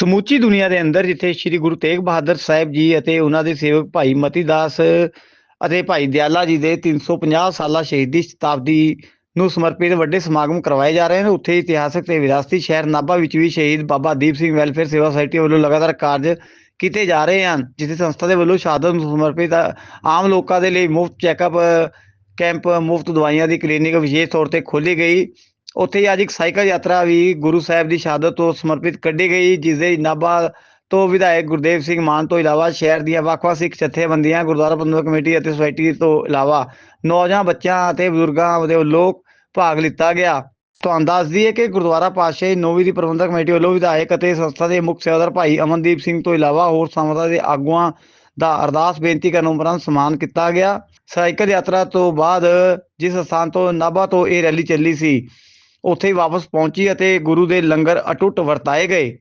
ਸਮੁੱਚੀ ਦੁਨੀਆ ਦੇ ਅੰਦਰ ਜਿੱਥੇ ਸ੍ਰੀ ਗੁਰੂ ਤੇਗ ਬਹਾਦਰ ਸਾਹਿਬ ਜੀ ਅਤੇ ਉਹਨਾਂ ਦੇ ਸੇਵਕ ਭਾਈ ਮਤੀ ਦਾਸ ਅਤੇ ਭਾਈ ਦਿਆਲਾ ਜੀ ਦੇ 350 ਸਾਲਾ ਸ਼ਹੀਦੀ ਸ਼ਤਾਬਦੀ ਨੂੰ ਸਮਰਪਿਤ ਵੱਡੇ ਸਮਾਗਮ ਕਰਵਾਏ ਜਾ ਰਹੇ ਹਨ ਉੱਥੇ ਇਤਿਹਾਸਕ ਤੇ ਵਿਰਾਸਤੀ ਸ਼ਹਿਰ ਨਾਭਾ ਵਿੱਚ ਵੀ ਸ਼ਹੀਦ ਬਾਬਾ ਦੀਪ ਸਿੰਘ ਵੈਲਫੇਅਰ ਸੇਵਾ ਸੁਸਾਇਟੀ ਵੱਲੋਂ ਲਗਾਤਾਰ ਕਾਰਜ ਕੀਤੇ ਜਾ ਰਹੇ ਹਨ, ਜਿੱਥੇ ਸੰਸਥਾ ਦੇ ਵੱਲੋਂ ਸ਼ਹਾਦਤ ਨੂੰ ਸਮਰਪਿਤ ਆਮ ਲੋਕਾਂ ਦੇ ਲਈ ਮੁਫਤ ਚੈੱਕਅਪ ਕੈਂਪ, ਮੁਫਤ ਦਵਾਈਆਂ ਦੀ ਕਲੀਨਿਕ ਵਿਸ਼ੇਸ਼ ਤੌਰ ਤੇ ਖੋਲੀ ਗਈ। ਉੱਥੇ ਅੱਜ ਇੱਕ ਸਾਈਕਲ ਯਾਤਰਾ ਵੀ ਗੁਰੂ ਸਾਹਿਬ ਦੀ ਸ਼ਹਾਦਤ ਤੋਂ ਸਮਰਪਿਤ ਕੱਢੀ ਗਈ ਜਿਸ ਦੇ ਨਾਭਾ ਤੋਂ ਵਿਧਾਇਕ ਗੁਰਦੇਵ ਸਿੰਘ ਮਾਨ ਤੋਂ ਇਲਾਵਾ ਸ਼ਹਿਰ ਦੀਆਂ ਵੱਖ-ਵੱਖ ਸਿੱਖ ਜਥੇਬੰਦੀਆਂ, ਗੁਰਦੁਆਰਾ ਪ੍ਰਬੰਧਕ ਕਮੇਟੀ ਅਤੇ ਸੁਸਾਇਟੀ ਤੋਂ ਇਲਾਵਾ ਨੌਜਵਾਨ ਬੱਚਿਆਂ ਅਤੇ ਬਜ਼ੁਰਗਾਂ ਦੇ ਵੱਲੋਂ ਭਾਗ ਲਿੱਤਾ ਗਿਆ। ਤੁਹਾਨੂੰ ਦੱਸ ਦਈਏ ਕਿ ਗੁਰਦੁਆਰਾ ਪਾਤਸ਼ਾਹੀ ਨੌਵੀਂ ਦੀ ਪ੍ਰਬੰਧਕ ਕਮੇਟੀ ਵੱਲੋਂ ਵਿਧਾਇਕ ਅਤੇ ਸੰਸਥਾ ਦੇ ਮੁੱਖ ਸੇਵਾਦਾਰ ਭਾਈ ਅਮਨਦੀਪ ਸਿੰਘ ਤੋਂ ਇਲਾਵਾ ਹੋਰ ਸੰਸਥਾ ਦੇ ਆਗੂਆਂ ਦਾ ਅਰਦਾਸ, ਬੇਨਤੀ ਕਰਨ ਉਪਰੰਤ ਸਨਮਾਨ ਕੀਤਾ ਗਿਆ। ਸਾਈਕਲ ਯਾਤਰਾ ਤੋਂ ਬਾਅਦ ਜਿਸ ਸਥਾਨ ਤੋਂ ਨਾਭਾ ਤੋਂ ਇਹ ਰੈਲੀ ਚੱਲੀ ਸੀ ਉੱਥੇ ਹੀ ਵਾਪਸ ਪਹੁੰਚੀ ਅਤੇ ਗੁਰੂ ਦੇ ਲੰਗਰ ਅਟੁੱਟ ਵਰਤਾਏ ਗਏ।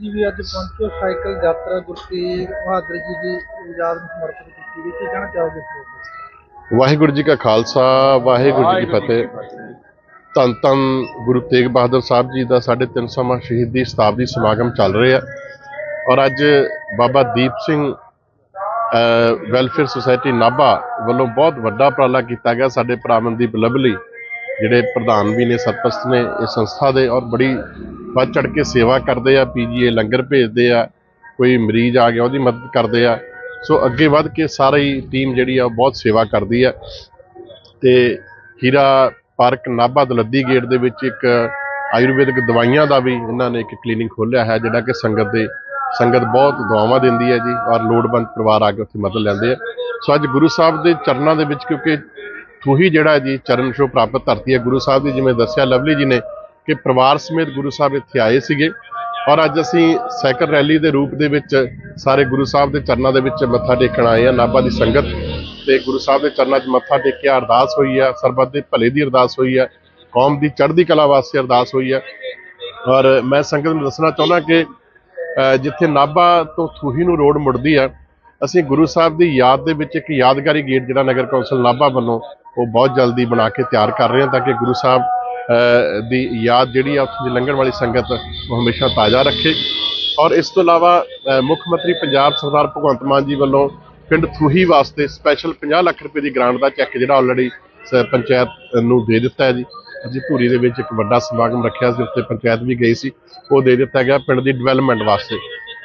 ਜੀ ਵੀ ਅੱਜ ਪਹੁੰਚੋ ਸਾਈਕਲ ਯਾਤਰਾ ਗੁਰੂ ਤੇਗ ਬਹਾਦਰ ਜੀ ਦੀ ਯਾਦ ਨੂੰ ਸਮਰਪਿਤ ਕੀਤੀ ਗਈ। ਕੀ ਕਹਿਣਾ ਚਾਹੋਗੇ? ਵਾਹਿਗੁਰੂ ਜੀ ਕਾ ਖਾਲਸਾ ਵਾਹਿਗੁਰੂ ਜੀ ਕੀ ਫਤਿਹ। ਧੰਨ ਧੰਨ ਗੁਰੂ ਤੇਗ ਬਹਾਦਰ ਸਾਹਿਬ ਜੀ ਦਾ 350ਵਾਂ ਸ਼ਹੀਦੀ ਸ਼ਤਾਬਦੀ ਸਮਾਗਮ ਚੱਲ ਰਿਹਾ ਔਰ ਅੱਜ ਬਾਬਾ ਦੀਪ ਸਿੰਘ ਅਹ, ਵੈਲਫੇਅਰ ਸੁਸਾਇਟੀ ਨਾਭਾ ਵੱਲੋਂ ਬਹੁਤ ਵੱਡਾ ਉਪਰਾਲਾ ਕੀਤਾ ਗਿਆ ਸਾਡੇ ਭਰਾ ਮਨਦੀਪ ਲਵਲੀ। ਜਿਹੜੇ ਪ੍ਰਧਾਨ ਵੀ ਨੇ, ਸਰਪ੍ਰਸਤ ਨੇ ਇਸ ਸੰਸਥਾ ਦੇ ਔਰ ਬੜੀ ਵੱਧ ਚੜ ਕੇ ਸੇਵਾ ਕਰਦੇ ਆ, ਪੀਜੀਏ ਲੰਗਰ ਭੇਜਦੇ ਆ, ਕੋਈ ਮਰੀਜ਼ ਆ ਗਿਆ, ਉਹਦੀ ਮਦਦ ਕਰਦੇ ਆ। ਸੋ ਅੱਗੇ ਵੱਧ ਕੇ ਸਾਰੀ ਟੀਮ ਜਿਹੜੀ ਆ, ਉਹ ਬਹੁਤ ਸੇਵਾ ਕਰਦੀ ਆ। ਤੇ ਹੀਰਾ ਪਾਰਕ ਨਾਭਾ ਦਲੱਦੀ ਗੇਟ ਦੇ ਵਿੱਚ ਇੱਕ ਆਯੁਰਵੈਦਿਕ ਦਵਾਈਆਂ ਦਾ ਵੀ ਇਹਨਾਂ ਨੇ ਇੱਕ ਕਲੀਨਿਕ ਖੋਲ੍ਹਿਆ ਹੈ, ਜਿਹੜਾ ਕਿ ਸੰਗਤ ਦੇ, ਸੰਗਤ ਬਹੁਤ ਦੁਆਵਾਂ ਦਿੰਦੀ ਹੈ ਜੀ, ਔਰ ਲੋੜਵੰਦ ਪਰਿਵਾਰ ਆ ਕੇ ਉੱਥੇ ਮਦਦ ਲੈਂਦੇ ਆ। ਸੋ ਅੱਜ ਗੁਰੂ ਸਾਹਿਬ ਦੇ ਚਰਨਾਂ ਦੇ ਵਿੱਚ, ਕਿਉਂਕਿ ਥੂਹੀ ਜਿਹੜਾ ਹੈ ਜੀ ਚਰਨ ਛੋਹ ਪ੍ਰਾਪਤ ਧਰਤੀ ਹੈ, ਗੁਰੂ ਸਾਹਿਬ ਦੀ ਜਿਵੇਂ ਦੱਸਿਆ ਲਵਲੀ ਜੀ ਨੇ ਕਿ ਪਰਿਵਾਰ ਸਮੇਤ ਗੁਰੂ ਸਾਹਿਬ ਇੱਥੇ ਆਏ ਸੀਗੇ ਔਰ ਅੱਜ ਅਸੀਂ ਸਾਈਕਲ ਰੈਲੀ ਦੇ ਰੂਪ ਦੇ ਵਿੱਚ ਸਾਰੇ ਗੁਰੂ ਸਾਹਿਬ ਦੇ ਚਰਨਾਂ ਦੇ ਵਿੱਚ ਮੱਥਾ ਟੇਕਣ ਆਏ ਆ ਨਾਭਾ ਦੀ ਸੰਗਤ ਤੇ ਗੁਰੂ ਸਾਹਿਬ ਦੇ ਚਰਨਾਂ 'ਚ ਮੱਥਾ ਟੇਕਿਆ ਅਰਦਾਸ ਹੋਈ ਆ, ਸਰਬੱਤ ਦੇ ਭਲੇ ਦੀ ਅਰਦਾਸ ਹੋਈ ਆ, ਕੌਮ ਦੀ ਚੜ੍ਹਦੀ ਕਲਾ ਵਾਸਤੇ ਅਰਦਾਸ ਹੋਈ ਆ ਔਰ ਮੈਂ ਸੰਗਤ ਨੂੰ ਦੱਸਣਾ ਚਾਹੁੰਦਾ ਕਿ ਜਿੱਥੇ ਨਾਭਾ ਤੋਂ ਥੂਹੀ ਨੂੰ ਰੋਡ ਮੁੜਦੀ ਆ ਅਸੀਂ ਗੁਰੂ ਸਾਹਿਬ ਦੀ ਯਾਦ ਦੇ ਵਿੱਚ ਇੱਕ ਯਾਦਗਾਰੀ ਗੇਟ ਜਿਹੜਾ ਨਗਰ ਕੌਂਸਲ ਨਾਭਾ ਵੱਲੋਂ ਉਹ ਬਹੁਤ ਜਲਦੀ ਬਣਾ ਕੇ ਤਿਆਰ ਕਰ ਰਹੇ ਹਾਂ ਤਾਂ ਕਿ ਗੁਰੂ ਸਾਹਿਬ ਦੀ ਯਾਦ ਜਿਹੜੀ ਆ ਉੱਥੇ ਦੀ ਲੰਘਣ ਵਾਲੀ ਸੰਗਤ ਉਹ ਹਮੇਸ਼ਾ ਤਾਜ਼ਾ ਰੱਖੇ। ਔਰ ਇਸ ਤੋਂ ਇਲਾਵਾ ਮੁੱਖ ਮੰਤਰੀ ਪੰਜਾਬ ਸਰਦਾਰ ਭਗਵੰਤ ਮਾਨ ਜੀ ਵੱਲੋਂ ਪਿੰਡ ਥੂਹੀ ਵਾਸਤੇ ਸਪੈਸ਼ਲ 50 ਲੱਖ ਰੁਪਏ ਦੀ ਗ੍ਰਾਂਟ ਦਾ ਚੈੱਕ ਜਿਹੜਾ ਆਲਰੇਡੀ ਪੰਚਾਇਤ ਨੂੰ ਦੇ ਦਿੱਤਾ ਹੈ ਜੀ। ਅਸੀਂ ਧੂਰੀ ਦੇ ਵਿੱਚ ਇੱਕ ਵੱਡਾ ਸਮਾਗਮ ਰੱਖਿਆ ਸੀ, ਉੱਥੇ ਪੰਚਾਇਤ ਵੀ ਗਈ ਸੀ। ਉਹ ਦੇ ਦਿੱਤਾ ਗਿਆ ਪਿੰਡ ਦੀ ਡਿਵੈਲਪਮੈਂਟ ਵਾਸਤੇ।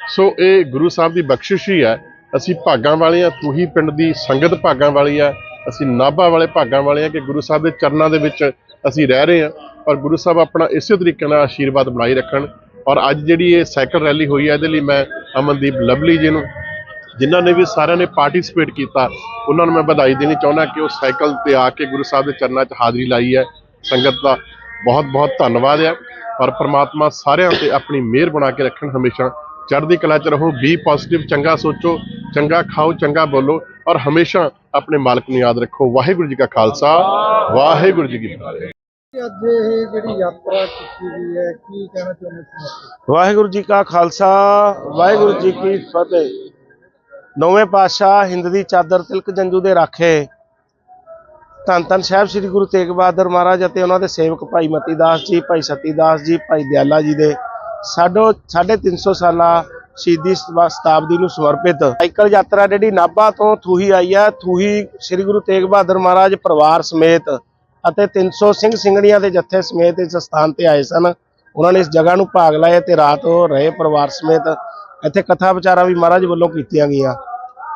ਸੋ ਇਹ ਗੁਰੂ ਸਾਹਿਬ ਦੀ ਬਖਸ਼ਿਸ਼ ਹੀ ਹੈ ਅਸੀਂ ਭਾਗਾਂ ਵਾਲੇ ਹਾਂ ਤੂੰ ਪਿੰਡ ਦੀ ਸੰਗਤ ਭਾਗਾਂ ਵਾਲੀ ਆ। ਅਸੀਂ ਨਾਭਾ ਵਾਲੇ ਭਾਗਾਂ ਵਾਲੇ ਆ ਕਿ ਗੁਰੂ ਸਾਹਿਬ ਦੇ ਚਰਨਾਂ ਦੇ ਵਿੱਚ ਅਸੀਂ ਰਹਿ ਰਹੇ ਹਾਂ ਔਰ ਗੁਰੂ ਸਾਹਿਬ ਆਪਣਾ ਇਸੇ ਤਰੀਕੇ ਨਾਲ ਆਸ਼ੀਰਵਾਦ ਬਣਾਈ ਰੱਖਣ। ਔਰ ਅੱਜ ਜਿਹੜੀ ਇਹ ਸਾਈਕਲ ਰੈਲੀ ਹੋਈ ਹੈ ਇਹਦੇ ਲਈ ਮੈਂ ਅਮਨਦੀਪ ਲਵਲੀ ਜੀ ਨੂੰ, ਜਿਨ੍ਹਾਂ ਨੇ ਵੀ ਸਾਰਿਆਂ ਨੇ ਪਾਰਟਿਸਿਪੇਟ ਕੀਤਾ, ਉਹਨਾਂ ਨੂੰ ਮੈਂ ਵਧਾਈ ਦੇਣੀ ਚਾਹੁੰਦਾ ਕਿ ਉਹ ਸਾਈਕਲ ਤੇ ਆ ਕੇ ਗੁਰੂ ਸਾਹਿਬ ਦੇ ਚਰਨਾਂ 'ਚ ਹਾਜ਼ਰੀ ਲਾਈ ਹੈ। ਸੰਗਤ ਦਾ ਬਹੁਤ ਬਹੁਤ ਧੰਨਵਾਦ ਹੈ ਔਰ ਪ੍ਰਮਾਤਮਾ ਸਾਰਿਆਂ ਤੇ ਆਪਣੀ ਮਿਹਰ ਬਣਾ ਕੇ ਰੱਖਣ ਹਮੇਸ਼ਾ। ਚੜ੍ਹਦੀ ਕਲਾ 'ਚ ਰਹੋ ਬੀ ਪੋਜ਼ਿਟਿਵ ਚੰਗਾ ਸੋਚੋ ਚੰਗਾ ਖਾਓ ਚੰਗਾ ਬੋਲੋ ਔਰ ਹਮੇਸ਼ਾ ਆਪਣੇ ਮਾਲਕ ਨੂੰ ਯਾਦ ਰੱਖੋ। ਵਾਹਿਗੁਰੂ ਜੀ ਕਾ ਖਾਲਸਾ ਵਾਹਿਗੁਰੂ ਜੀ ਕੀ ਫਤਿਹ। ਕਿ ਅੱਜ ਇਹ ਜਿਹੜੀ ਯਾਤਰਾ ਕੀਤੀ ਗਈ ਹੈ ਕੀ ਕਹਿਣਾ ਚਾਹੁੰਦੇ ਇਸ ਮੌਕੇ ਵਾਹਿਗੁਰੂ ਜੀ ਕਾ ਖਾਲਸਾ ਵਾਹਿਗੁਰੂ ਜੀ ਕੀ ਫਤਿਹ। ਨੌਵੇਂ ਪਾਤਸ਼ਾਹ ਹਿੰਦ ਦੀ ਚਾਦਰ ਤਿਲਕ ਜੰਜੂ ਦੇ ਰਾਖੇ। ਧੰਨ ਧੰਨ ਸਾਹਿਬ ਸ੍ਰੀ ਗੁਰੂ ਤੇਗ ਬਹਾਦਰ ਮਹਾਰਾਜ ਅਤੇ ਉਹਨਾਂ ਦੇ ਸੇਵਕ ਭਾਈ ਮਤੀ ਦਾਸ ਜੀ ਭਾਈ ਸਤੀ ਦਾਸ ਜੀ ਭਾਈ ਦਿਆਲਾ ਜੀ ਦੇ। ਸਾਡੋ 350 ਸਾਲਾ ਸ਼ਹੀਦੀ ਸ਼ਤਾਬਦੀ ਨੂੰ ਸਮਰਪਿਤ। ਸਾਈਕਲ ਯਾਤਰਾ ਜਿਹੜੀ ਨਾਭਾ ਤੋਂ ਥੂਹੀ ਆਈ ਹੈ ਥੂਹੀ ਸ੍ਰੀ ਗੁਰੂ ਤੇਗ ਬਹਾਦਰ ਮਹਾਰਾਜ ਪਰਿਵਾਰ ਸਮੇਤ ਅਤੇ 300 ਸਿੰਘ ਸਿੰਘਣੀਆਂ ਦੇ ਜੱਥੇ ਸਮੇਤ ਇਸ ਸਥਾਨ ਤੇ ਆਏ ਸਨ। ਉਹਨਾਂ ਨੇ ਇਸ ਜਗ੍ਹਾ ਨੂੰ ਭਾਗ ਲਾਇਆ ਤੇ ਰਾਤ ਉਹ ਰਹੇ ਪਰਿਵਾਰ ਸਮੇਤ। ਇੱਥੇ ਕਥਾ ਵਿਚਾਰਾਂ ਵੀ ਮਹਾਰਾਜ ਵੱਲੋਂ ਕੀਤੀਆਂ ਗਈਆਂ।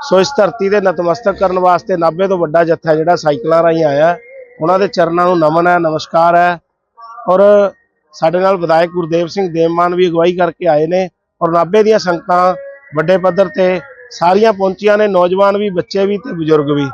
ਸੋ ਇਸ ਧਰਤੀ ਦੇ ਨਤਮਸਤਕ ਕਰਨ ਵਾਸਤੇ ਨਾਭੇ ਤੋਂ ਵੱਡਾ ਜੱਥਾ ਜਿਹੜਾ ਸਾਈਕਲਾਂ ਰਾਹੀਂ ਆਇਆ। ਉਹਨਾਂ ਦੇ ਚਰਨਾਂ ਨੂੰ ਨਮਨ ਹੈ, ਨਮਸਕਾਰ ਹੈ। ਔਰ ਸਾਡੇ ਨਾਲ ਵਿਧਾਇਕ ਗੁਰਦੇਵ ਸਿੰਘ ਦੇਵਮਾਨ ਵੀ ਅਗਵਾਈ ਕਰਕੇ ਆਏ ਨੇ ਔਰ ਨਾਭੇ ਦੀਆਂ ਸੰਗਤਾਂ ਵੱਡੇ ਪੱਧਰ ਤੇ ਸਾਰੀਆਂ ਪਹੁੰਚੀਆਂ ਨੇ, ਨੌਜਵਾਨ ਵੀ, ਬੱਚੇ ਵੀ ਤੇ ਬਜ਼ੁਰਗ ਵੀ।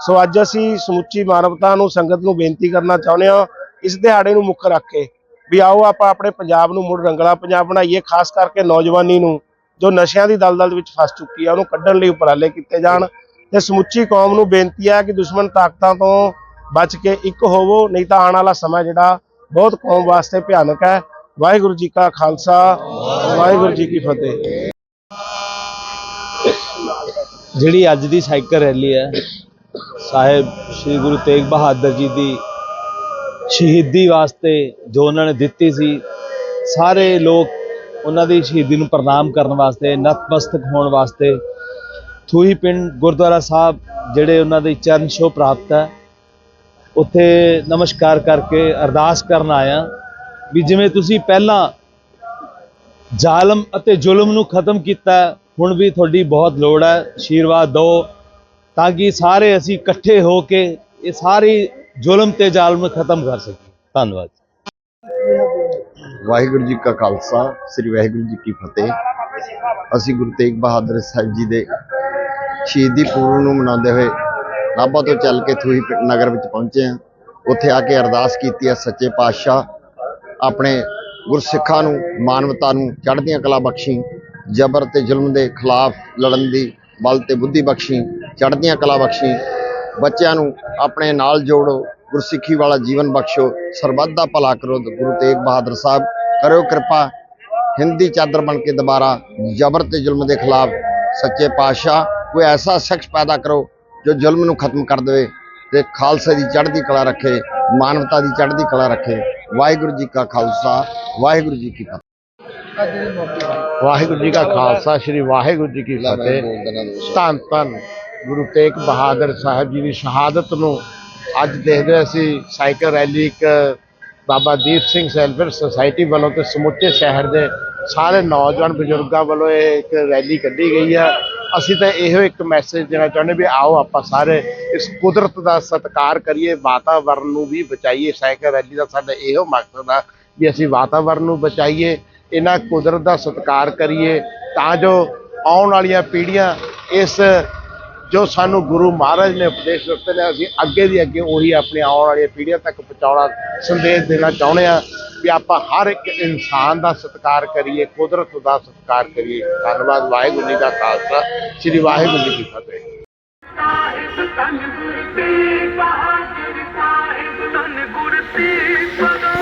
ਸੋ ਅੱਜ ਅਸੀਂ ਸਮੁੱਚੀ ਮਾਨਵਤਾ ਨੂੰ, ਸੰਗਤ ਨੂੰ ਬੇਨਤੀ ਕਰਨਾ ਚਾਹੁੰਦੇ ਹਾਂ, ਇਸ ਦਿਹਾੜੇ ਨੂੰ ਮੁੱਖ ਰੱਖ ਕੇ ਵੀ ਆਓ ਆਪਾਂ ਆਪਣੇ ਪੰਜਾਬ ਨੂੰ ਮੁੜ ਰੰਗਲਾ ਪੰਜਾਬ ਬਣਾਈਏ, ਖਾਸ ਕਰਕੇ ਨੌਜਵਾਨੀ ਨੂੰ, ਜੋ ਨਸ਼ਿਆਂ ਦੀ ਦਲਦਲ ਵਿੱਚ ਫਸ ਚੁੱਕੀ ਹੈ ਉਹਨੂੰ ਕੱਢਣ ਲਈ ਉਪਰਾਲੇ ਕੀਤੇ ਜਾਣ। ਤੇ ਸਮੁੱਚੀ ਕੌਮ ਨੂੰ ਬੇਨਤੀ ਹੈ ਕਿ ਦੁਸ਼ਮਣ ਤਾਕਤਾਂ ਤੋਂ ਬਚ ਕੇ ਇੱਕ ਹੋਵੋ, ਨਹੀਂ ਤਾਂ ਆਉਣ ਵਾਲਾ ਸਮਾਂ ਜਿਹੜਾ ਬਹੁਤ ਕੌਮ ਵਾਸਤੇ ਭਿਆਨਕ ਹੈ। ਵਾਹਿਗੁਰੂ ਜੀ ਕਾ ਖਾਲਸਾ, ਵਾਹਿਗੁਰੂ ਜੀ ਕੀ ਫਤਿਹ। ਜਿਹੜੀ ਅੱਜ ਦੀ ਸਾਈਕਲ ਰੈਲੀ ਹੈ, ਸਾਹਿਬ ਸ੍ਰੀ ਗੁਰੂ ਤੇਗ ਬਹਾਦਰ ਜੀ ਦੀ ਸ਼ਹੀਦੀ ਵਾਸਤੇ ਜੋ ਉਹਨਾਂ ਨੇ ਦਿੱਤੀ ਸੀ, ਸਾਰੇ ਲੋਕ ਉਹਨਾਂ ਦੀ ਸ਼ਹੀਦੀ ਨੂੰ ਪ੍ਰਣਾਮ ਕਰਨ ਵਾਸਤੇ, ਨਤਮਸਤਕ ਹੋਣ ਵਾਸਤੇ ਥੂਹੀ ਪਿੰਡ ਗੁਰਦੁਆਰਾ ਸਾਹਿਬ, ਜਿਹੜੇ ਉਹਨਾਂ ਦੇ ਚਰਨ ਛੋਹ ਪ੍ਰਾਪਤ ਹੈ ਉੱਥੇ ਨਮਸਕਾਰ ਕਰਕੇ ਅਰਦਾਸ ਕਰਨ ਆਇਆ ਵੀ ਜਿਵੇਂ ਤੁਸੀਂ ਪਹਿਲਾਂ ਜ਼ਾਲਮ ਅਤੇ ਜ਼ੁਲਮ ਨੂੰ ਖਤਮ ਕੀਤਾ, ਹੁਣ ਵੀ ਤੁਹਾਡੀ ਬਹੁਤ ਲੋੜ ਹੈ ਆਸ਼ੀਰਵਾਦ ਦਿਓ ਤਾਂ ਕਿ ਸਾਰੇ ਅਸੀਂ ਇਕੱਠੇ ਹੋ ਕੇ ਇਹ ਸਾਰੀ ਜ਼ੁਲਮ ਤੇ ਜ਼ਾਲਮ ਖਤਮ ਕਰ ਸਕੀਏ। ਧੰਨਵਾਦ। ਵਾਹਿਗੁਰੂ ਜੀ ਕਾ ਖਾਲਸਾ, ਸ੍ਰੀ ਵਾਹਿਗੁਰੂ ਜੀ ਕੀ ਫਤਿਹ। ਅਸੀਂ ਗੁਰੂ ਤੇਗ ਬਹਾਦਰ ਸਾਹਿਬ ਜੀ ਦੇ ਸ਼ਹੀਦੀ ਪੁਰਬ ਨੂੰ ਮਨਾਉਂਦੇ ਹੋਏ ਨਾਭਾ ਤੋਂ ਚੱਲ ਕੇ ਥੂਹੀ ਨਗਰ ਵਿੱਚ ਪਹੁੰਚੇ ਹਾਂ। ਉੱਥੇ ਆ ਕੇ ਅਰਦਾਸ ਕੀਤੀ ਹੈ ਸੱਚੇ ਪਾਤਸ਼ਾਹ। ਆਪਣੇ ਗੁਰਸਿੱਖਾਂ ਨੂੰ, ਮਾਨਵਤਾ ਨੂੰ ਚੜ੍ਹਦੀਆਂ ਕਲਾ ਬਖਸ਼ੀ, ਜ਼ਬਰ ਤੇ ਜ਼ੁਲਮ ਦੇ ਖਿਲਾਫ ਲੜਨ ਦੀ ਬਲ ਤੇ ਬੁੱਧੀ ਬਖਸ਼ੀ, ਚੜ੍ਹਦੀਆਂ ਕਲਾ ਬਖਸ਼ੀ। ਬੱਚਿਆਂ ਨੂੰ ਆਪਣੇ ਨਾਲ ਜੋੜੋ, ਗੁਰਸਿੱਖੀ ਵਾਲਾ ਜੀਵਨ ਬਖਸ਼ੋ। ਸਰਬੱਤ ਦਾ ਭਲਾ ਕਰੋ, ਗੁਰੂ ਤੇਗ ਬਹਾਦਰ ਸਾਹਿਬ। ਕਰਿਓ ਕਿਰਪਾ। ਹਿੰਦੀ ਚਾਦਰ ਬਣ ਕੇ ਦੁਬਾਰਾ ਜ਼ਬਰ ਤੇ ਜ਼ੁਲਮ ਦੇ ਖਿਲਾਫ ਸੱਚੇ ਪਾਤਸ਼ਾਹ। ਕੋਈ ਐਸਾ ਸ਼ਖਸ ਪੈਦਾ ਕਰੋ ਜੋ ਜ਼ੁਲਮ ਨੂੰ ਖਤਮ ਕਰ ਦੇਵੇ ਤੇ ਖਾਲਸੇ ਦੀ ਚੜ੍ਹਦੀ ਕਲਾ ਰੱਖੇ ਮਾਨਵਤਾ ਦੀ ਚੜ੍ਹਦੀ ਕਲਾ ਰੱਖੇ। ਵਾਹਿਗੁਰੂ ਜੀ ਕਾ ਖਾਲਸਾ ਵਾਹਿਗੁਰੂ ਜੀ ਕੀ ਫਤਿਹ। ਵਾਹਿਗੁਰੂ ਜੀ ਕਾ ਖਾਲਸਾ ਸ੍ਰੀ ਵਾਹਿਗੁਰੂ ਜੀ ਕੀ ਫਤਿਹ। ਧੰਨ ਧੰਨ ਗੁਰੂ ਤੇਗ ਬਹਾਦਰ ਸਾਹਿਬ ਜੀ ਦੀ ਸ਼ਹਾਦਤ ਨੂੰ ਅੱਜ ਦੇਖਦੇ ਅਸੀਂ ਸਾਈਕਲ ਰੈਲੀ ਇੱਕ ਬਾਬਾ ਦੀਪ ਸਿੰਘ ਸੈਲਫਰ ਸੁਸਾਇਟੀ ਵੱਲੋਂ ਤੇ ਸਮੁੱਚੇ ਸ਼ਹਿਰ ਦੇ ਸਾਰੇ ਨੌਜਵਾਨ ਬਜ਼ੁਰਗਾਂ ਵੱਲੋਂ ਇਹ ਇੱਕ ਰੈਲੀ ਕੱਢੀ ਗਈ ਆ। ਅਸੀਂ ਤਾਂ ਇਹੋ ਇੱਕ ਮੈਸੇਜ ਦੇਣਾ ਚਾਹੁੰਦੇ ਵੀ ਆਓ ਆਪਾਂ ਸਾਰੇ ਇਸ ਕੁਦਰਤ ਦਾ ਸਤਿਕਾਰ ਕਰੀਏ, ਵਾਤਾਵਰਨ ਨੂੰ ਵੀ ਬਚਾਈਏ, ਸਾਈਕਲ ਰੈਲੀ ਦਾ ਸਾਡਾ ਇਹੋ ਮਕਸਦ ਆ ਵੀ ਅਸੀਂ ਵਾਤਾਵਰਨ ਨੂੰ ਬਚਾਈਏ, ਇਹਨਾਂ ਕੁਦਰਤ ਦਾ ਸਤਿਕਾਰ ਕਰੀਏ, ਤਾਂ ਜੋ ਆਉਣ ਵਾਲੀਆਂ ਪੀੜ੍ਹੀਆਂ ਇਸ ਜੋ ਸਾਨੂੰ ਗੁਰੂ ਮਹਾਰਾਜ ਨੇ ਉਪਦੇਸ਼ ਦਿੱਤੇ ਨੇ ਅਸੀਂ ਅੱਗੇ ਦੀ ਅੱਗੇ ਉਹੀ ਆਪਣੀ ਆਉਣ ਵਾਲੀਆਂ ਪੀੜ੍ਹੀਆਂ ਤੱਕ ਪਹੁੰਚਾਉਣਾ ਸੰਦੇਸ਼ ਦੇਣਾ ਚਾਹੁੰਦੇ ਆ ਵੀ ਆਪਾਂ ਹਰ ਇੱਕ ਇਨਸਾਨ ਦਾ ਸਤਿਕਾਰ ਕਰੀਏ, ਕੁਦਰਤ ਦਾ ਸਤਿਕਾਰ ਕਰੀਏ। ਧੰਨਵਾਦ, ਵਾਹਿਗੁਰੂ ਜੀ ਦਾ ਖਾਲਸਾ, ਸ੍ਰੀ ਵਾਹਿਗੁਰੂ ਜੀ ਕੀ ਫਤਿਹ। ਸਾਹਿਬ ਤਨ ਗੁਰਤੀ ਬਹਾਦਰ ਸਾਹਿਬ ਤਨ ਗੁਰਤੀ ਬਹਾਦਰ